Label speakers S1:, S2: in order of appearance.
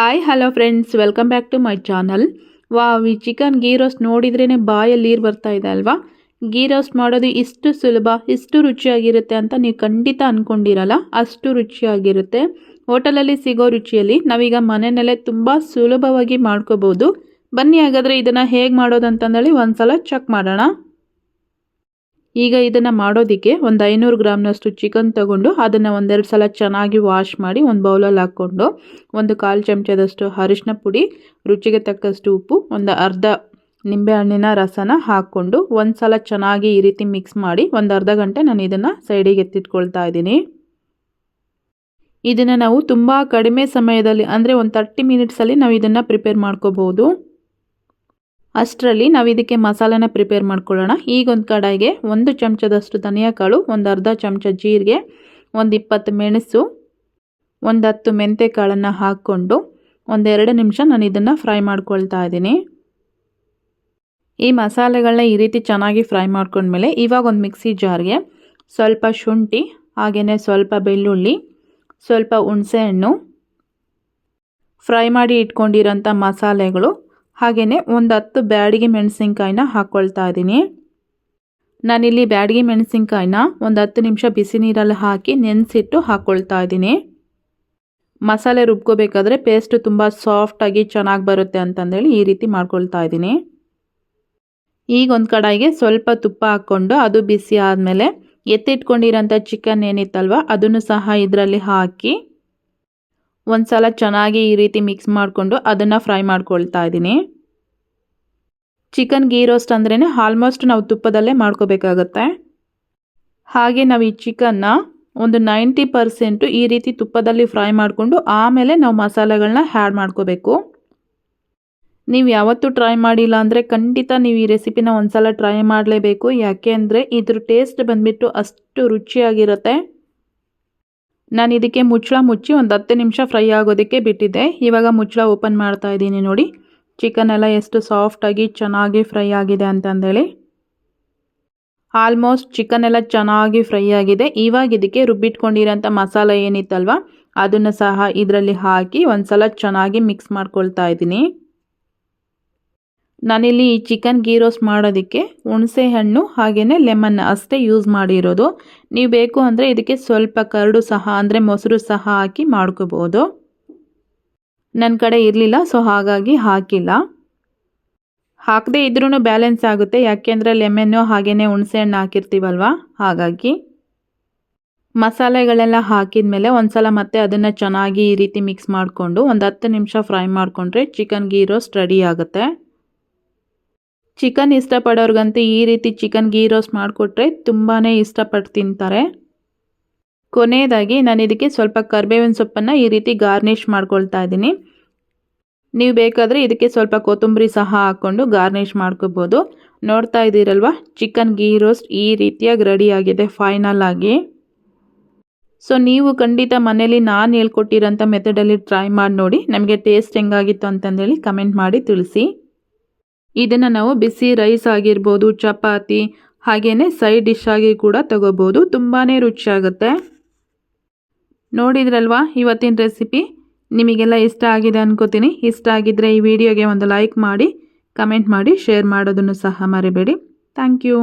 S1: Hi hello friends welcome back to my channel wow ಈ chicken ghee roast ನೋಡಿದ್ರೇ ಬಾಯಲ್ಲಿ ನೀರು ಬರ್ತಾ ಇದೆ ಅಲ್ವಾ? ಗೀ ರೋಸ್ಟ್ ಮಾಡೋದು ಇಷ್ಟು ಸುಲಭ, ಇಷ್ಟು ರುಚಿಯಾಗಿರುತ್ತೆ ಅಂತ ನೀವು ಖಂಡಿತ ಅಂದ್ಕೊಂಡಿರಲ್ಲ ಅಷ್ಟು ರುಚಿಯಾಗಿರುತ್ತೆ. ಹೋಟೆಲಲ್ಲಿ ಸಿಗೋ ರುಚಿಯಲ್ಲಿ ನಾವೀಗ ಮನೆಯಲ್ಲೇ ತುಂಬ ಸುಲಭವಾಗಿ ಮಾಡ್ಕೋಬೋದು ಬನ್ನಿ ಹಾಗಾದರೆ ಇದನ್ನು ಹೇಗೆ ಮಾಡೋದು ಅಂತಂದೇಳಿ ಒಂದು ಚೆಕ್ ಮಾಡೋಣ. ಈಗ ಇದನ್ನು ಮಾಡೋದಕ್ಕೆ ಒಂದು ಐನೂರು ಗ್ರಾಮ್ನಷ್ಟು ಚಿಕನ್ ತಗೊಂಡು ಅದನ್ನು ಒಂದೆರಡು ಸಲ ಚೆನ್ನಾಗಿ ವಾಶ್ ಮಾಡಿ ಒಂದು ಬೌಲಲ್ಲಿ ಹಾಕ್ಕೊಂಡು ಒಂದು ಕಾಲು ಚಮಚದಷ್ಟು ಅರಿಶಿನ ಪುಡಿ, ರುಚಿಗೆ ತಕ್ಕಷ್ಟು ಉಪ್ಪು, ಒಂದು ಅರ್ಧ ನಿಂಬೆಹಣ್ಣಿನ ರಸನ ಹಾಕ್ಕೊಂಡು ಒಂದು ಸಲ ಚೆನ್ನಾಗಿ ಈ ರೀತಿ ಮಿಕ್ಸ್ ಮಾಡಿ ಒಂದು ಅರ್ಧ ಗಂಟೆ ನಾನು ಇದನ್ನು ಸೈಡಿಗೆ ಎತ್ತಿಟ್ಕೊಳ್ತಾ ಇದ್ದೀನಿ. ಇದನ್ನು ನಾವು ತುಂಬ ಕಡಿಮೆ ಸಮಯದಲ್ಲಿ ಅಂದರೆ ಒಂದು ತರ್ಟಿ ಮಿನಿಟ್ಸಲ್ಲಿ ನಾವು ಇದನ್ನು ಪ್ರಿಪೇರ್ ಮಾಡ್ಕೋಬೋದು. ಅಷ್ಟರಲ್ಲಿ ನಾವು ಇದಕ್ಕೆ ಮಸಾಲೆನ ಪ್ರಿಪೇರ್ ಮಾಡ್ಕೊಳ್ಳೋಣ. ಈಗ ಒಂದು ಕಡಾಯಿಗೆ ಒಂದು ಚಮಚದಷ್ಟು ಧನಿಯಾ ಕಾಳು ಒಂದು ಅರ್ಧ ಚಮಚ ಜೀರಿಗೆ, ಒಂದು ಇಪ್ಪತ್ತು ಮೆಣಸು, ಒಂದು ಹತ್ತು ಮೆಂತೆ ಕಾಳನ್ನು ಹಾಕ್ಕೊಂಡು ಒಂದೆರಡು ನಿಮಿಷ ನಾನು ಇದನ್ನು ಫ್ರೈ ಮಾಡ್ಕೊಳ್ತಾ ಇದ್ದೀನಿ. ಈ ಮಸಾಲೆಗಳನ್ನ ಈ ರೀತಿ ಚೆನ್ನಾಗಿ ಫ್ರೈ ಮಾಡ್ಕೊಂಡ್ಮೇಲೆ ಇವಾಗ ಒಂದು ಮಿಕ್ಸಿ ಜಾರ್ಗೆ ಸ್ವಲ್ಪ ಶುಂಠಿ ಹಾಗೆಯೇ ಸ್ವಲ್ಪ ಬೆಳ್ಳುಳ್ಳಿ, ಸ್ವಲ್ಪ ಹುಣಸೆಹಣ್ಣು, ಫ್ರೈ ಮಾಡಿ ಇಟ್ಕೊಂಡಿರೋಂಥ ಮಸಾಲೆಗಳು ಹಾಗೆಯೇ ಒಂದು ಹತ್ತು ಬ್ಯಾಡಿಗೆ ಮೆಣಸಿನ್ಕಾಯಿನ ಹಾಕ್ಕೊಳ್ತಾ ಇದ್ದೀನಿ. ನಾನಿಲ್ಲಿ ಬ್ಯಾಡಿಗೆ ಮೆಣಸಿನ್ಕಾಯಿನ ಒಂದು ಹತ್ತು ನಿಮಿಷ ಬಿಸಿ ನೀರಲ್ಲಿ ಹಾಕಿ ನೆನೆಸಿಟ್ಟು ಹಾಕ್ಕೊಳ್ತಾ ಇದ್ದೀನಿ. ಮಸಾಲೆ ರುಬ್ಕೋಬೇಕಾದ್ರೆ ಪೇಸ್ಟ್ ತುಂಬ ಸಾಫ್ಟಾಗಿ ಚೆನ್ನಾಗಿ ಬರುತ್ತೆ ಅಂತಂದೇಳಿ ಈ ರೀತಿ ಮಾಡ್ಕೊಳ್ತಾ ಇದ್ದೀನಿ. ಈಗ ಒಂದು ಕಡಾಯಿಗೆ ಸ್ವಲ್ಪ ತುಪ್ಪ ಹಾಕ್ಕೊಂಡು ಅದು ಬಿಸಿ ಆದಮೇಲೆ ಎತ್ತಿಟ್ಕೊಂಡಿರೋಂಥ ಚಿಕನ್ ಏನಿತ್ತಲ್ವ ಅದನ್ನು ಸಹ ಇದರಲ್ಲಿ ಹಾಕಿ ಒಂದು ಸಲ ಚೆನ್ನಾಗಿ ಈ ರೀತಿ ಮಿಕ್ಸ್ ಮಾಡಿಕೊಂಡು ಅದನ್ನು ಫ್ರೈ ಮಾಡ್ಕೊಳ್ತಾ ಇದ್ದೀನಿ ಚಿಕನ್ ಗೀ ರೋಸ್ಟ್ ಅಂದ್ರೇ ಆಲ್ಮೋಸ್ಟ್ ನಾವು ತುಪ್ಪದಲ್ಲೇ ಮಾಡ್ಕೋಬೇಕಾಗತ್ತೆ. ಹಾಗೆ ನಾವು ಈ ಚಿಕನ್ನ ಒಂದು ನೈಂಟಿ ಪರ್ಸೆಂಟು ಈ ರೀತಿ ತುಪ್ಪದಲ್ಲಿ ಫ್ರೈ ಮಾಡಿಕೊಂಡು ಆಮೇಲೆ ನಾವು ಮಸಾಲೆಗಳನ್ನ ಹ್ಯಾಡ್ ಮಾಡ್ಕೋಬೇಕು. ನೀವು ಯಾವತ್ತೂ ಟ್ರೈ ಮಾಡಿಲ್ಲ ಅಂದರೆ ಖಂಡಿತ ನೀವು ಈ ರೆಸಿಪಿನ ಒಂದು ಸಲ ಟ್ರೈ ಮಾಡಲೇಬೇಕು. ಯಾಕೆ ಅಂದರೆ ಇದ್ರ ಟೇಸ್ಟ್ ಬಂದುಬಿಟ್ಟು ಅಷ್ಟು ರುಚಿಯಾಗಿರುತ್ತೆ. ನಾನು ಇದಕ್ಕೆ ಮುಚ್ಚಳ ಮುಚ್ಚಿ ಒಂದು ಹತ್ತು ನಿಮಿಷ ಫ್ರೈ ಆಗೋದಕ್ಕೆ ಬಿಟ್ಟಿದ್ದೆ. ಇವಾಗ ಮುಚ್ಚಳ ಓಪನ್ ಮಾಡ್ತಾ ಇದ್ದೀನಿ ನೋಡಿ. ಚಿಕನ್ ಎಲ್ಲ ಎಷ್ಟು ಸಾಫ್ಟಾಗಿ ಚೆನ್ನಾಗಿ ಫ್ರೈ ಆಗಿದೆ ಅಂತಂದೇಳಿ. ಆಲ್ಮೋಸ್ಟ್ ಚಿಕನ್ ಎಲ್ಲ ಚೆನ್ನಾಗಿ ಫ್ರೈ ಆಗಿದೆ. ಇವಾಗ ಇದಕ್ಕೆ ರುಬ್ಬಿಟ್ಕೊಂಡಿರೋಂಥ ಮಸಾಲೆ ಏನಿತ್ತಲ್ವ, ಅದನ್ನು ಸಹ ಇದರಲ್ಲಿ ಹಾಕಿ ಒಂದು ಸಲ ಚೆನ್ನಾಗಿ ಮಿಕ್ಸ್ ಮಾಡ್ಕೊಳ್ತಾ ಇದ್ದೀನಿ. ನಾನಿಲ್ಲಿ ಈ ಚಿಕನ್ ಗೀ ರೋಸ್ಟ್ ಮಾಡೋದಕ್ಕೆ ಹುಣಸೆ ಹಣ್ಣು ಹಾಗೆಯೇ ಲೆಮನ್ ಅಷ್ಟೇ ಯೂಸ್ ಮಾಡಿರೋದು. ನೀವು ಬೇಕು ಅಂದರೆ ಇದಕ್ಕೆ ಸ್ವಲ್ಪ ಕರಡು ಸಹ ಅಂದರೆ ಮೊಸರು ಸಹ ಹಾಕಿ ಮಾಡ್ಕೋಬೋದು. ನನ್ನ ಕಡೆ ಇರಲಿಲ್ಲ ಸೊ ಹಾಗಾಗಿ ಹಾಕಿಲ್ಲ. ಹಾಕದೇ ಇದ್ರೂ ಬ್ಯಾಲೆನ್ಸ್ ಆಗುತ್ತೆ ಯಾಕೆಂದರೆ ಲೆಮನ್ನು ಹಾಗೆಯೇ ಹುಣಸೆ ಹಣ್ಣು ಹಾಕಿರ್ತೀವಲ್ವ? ಹಾಗಾಗಿ. ಮಸಾಲೆಗಳೆಲ್ಲ ಹಾಕಿದ ಮೇಲೆ ಒಂದು ಸಲ ಮತ್ತೆ ಅದನ್ನು ಚೆನ್ನಾಗಿ ಈ ರೀತಿ ಮಿಕ್ಸ್ ಮಾಡಿಕೊಂಡು ಒಂದು ಹತ್ತು ನಿಮಿಷ ಫ್ರೈ ಮಾಡಿಕೊಂಡ್ರೆ ಚಿಕನ್ ಗೀ ರೋಸ್ಟ್ ರೆಡಿ ಆಗುತ್ತೆ. ಚಿಕನ್ ಇಷ್ಟಪಡೋರ್ಗಂತೂ ಈ ರೀತಿ ಚಿಕನ್ ಗೀ ರೋಸ್ಟ್ ಮಾಡಿಕೊಟ್ರೆ ತುಂಬಾ ಇಷ್ಟಪಟ್ಟು ತಿಂತಾರೆ. ಕೊನೆಯದಾಗಿ ನಾನು ಇದಕ್ಕೆ ಸ್ವಲ್ಪ ಕರ್ಬೇವಿನ ಸೊಪ್ಪನ್ನು ಈ ರೀತಿ ಗಾರ್ನಿಷ್ ಮಾಡ್ಕೊಳ್ತಾ ಇದ್ದೀನಿ. ನೀವು ಬೇಕಾದರೆ ಇದಕ್ಕೆ ಸ್ವಲ್ಪ ಕೊತ್ತಂಬರಿ ಸಹ ಹಾಕ್ಕೊಂಡು ಗಾರ್ನಿಷ್ ಮಾಡ್ಕೋಬೋದು. ನೋಡ್ತಾ ಇದ್ದೀರಲ್ವ, ಚಿಕನ್ ಗೀ ರೋಸ್ಟ್ ಈ ರೀತಿಯಾಗಿ ರೆಡಿಯಾಗಿದೆ ಫೈನಲ್ ಆಗಿ. ಸೊ ನೀವು ಖಂಡಿತ ಮನೇಲಿ ನಾನು ಹೇಳ್ಕೊಟ್ಟಿರೋಂಥ ಮೆಥಡಲ್ಲಿ ಟ್ರೈ ಮಾಡಿ ನೋಡಿ, ನಮಗೆ ಟೇಸ್ಟ್ ಹೆಂಗಾಗಿತ್ತು ಅಂತಂದೇಳಿ ಕಮೆಂಟ್ ಮಾಡಿ ತಿಳಿಸಿ. ಇದನ್ನು ನಾವು ಬಿಸಿ ರೈಸ್ ಆಗಿರ್ಬೋದು, ಚಪಾತಿ ಹಾಗೇ ಸೈಡ್ ಡಿಶ್ ಆಗಿ ಕೂಡ ತಗೋಬೋದು. ತುಂಬಾ ರುಚಿಯಾಗುತ್ತೆ. ನೋಡಿದ್ರಲ್ವಾ ಇವತ್ತಿನ ರೆಸಿಪಿ? ನಿಮಗೆಲ್ಲ ಇಷ್ಟ ಆಗಿದೆ ಅನ್ಕೋತೀನಿ. ಇಷ್ಟ ಆಗಿದ್ದರೆ ಈ ವಿಡಿಯೋಗೆ ಒಂದು ಲೈಕ್ ಮಾಡಿ, ಕಮೆಂಟ್ ಮಾಡಿ, ಶೇರ್ ಮಾಡೋದನ್ನು ಸಹ ಮರಿಬೇಡಿ. Thank you.